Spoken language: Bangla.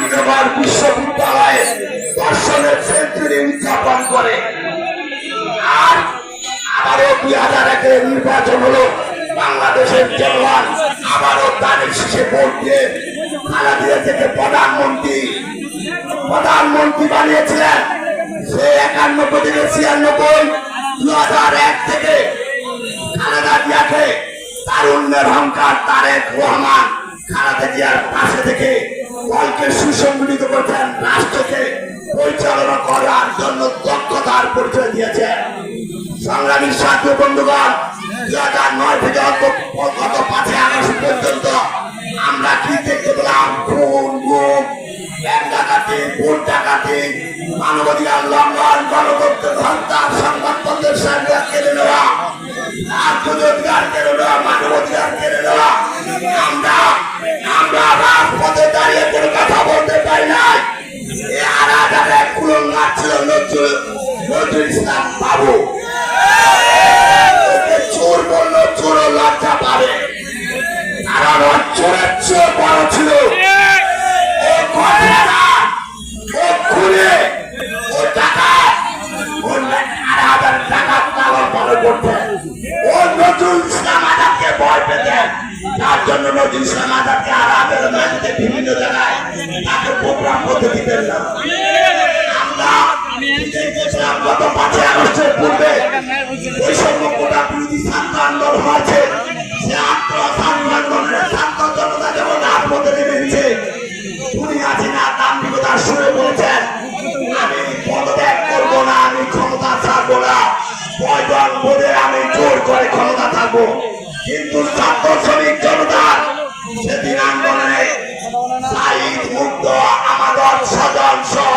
জাহাঙ্গীরনগর বিশ্ববিদ্যালয়ে দর্শনের সেঞ্চুরি উদযাপন করে। আর আবারও দুই হাজার একে নির্বাচন হলো বাংলাদেশের জনগণ আবারও তাদের শেষে ভোট দিয়ে খালাদিয়া থেকে প্রধানমন্ত্রী প্রধানমন্ত্রী বানিয়েছিলেন। সে একানব্বই থেকে ছিয়ানব্বই দু হাজার এক থেকে খালেদা জিয়াকে তারুণ্যের অহংকার তারেক রহমান খালেদা জিয়ার পাশে থেকে সুসংগঠিত রাষ্ট্রকে পরিচালনা করার জন্য দক্ষতার পরিচয় দিয়েছেন সংগ্রামী সাথী বন্ধুগণ, দুই হাজার নয় থেকে গত পাঁচই আগস্ট পর্যন্ত আমরা কি দেখতে পেলাম? খুন গুম ব্যাংক ডাকাতি, ভোট ডাকাতি, মানবাধিকার লঙ্ঘন, গণতন্ত্রের হত্যা, সংবাদপত্রের সাথে কেড়ে নেওয়া রাজনৈতিকার কেড়ে নেওয়া, মানবাধিকার কেড়ে নেওয়া। আমরা নজরুল ইসলাম বাবু চোর বলল, চোর লজ্জা পাবে। কারণ ওর চোরের চেয়ে বড় ছিল। ও ঘটনা ও খুলে ও টাকা ও হাজার নজরুল ইসলাম আজাদকে ভয় পেতেন তার জন্য নজরুল ইসলাম আজাদকে আরামের মাঝে বিভিন্ন জায়গায় তাকে প্রোগ্রাম করতে দিতেন না গত কোটা বিরোধী শান্ত আন্দোলন হয়েছে। সে আত্ম শান্ত আন্দোলনের শান্ত জনতা নিচ্ছে উনি আছেন আর দাম্ভিকতার সুরে বলেছেন আমি পদত্যাগ করব না আমি ক্ষমতা ছাড়বো না। পয়জন ভোটে আমি জোর করে ক্ষমতা থাকব কিন্তু ছাত্র শ্রমিক জনতা সেদিন আন্দোলনে সাইদ মুক্ত আমাদের সদন সহ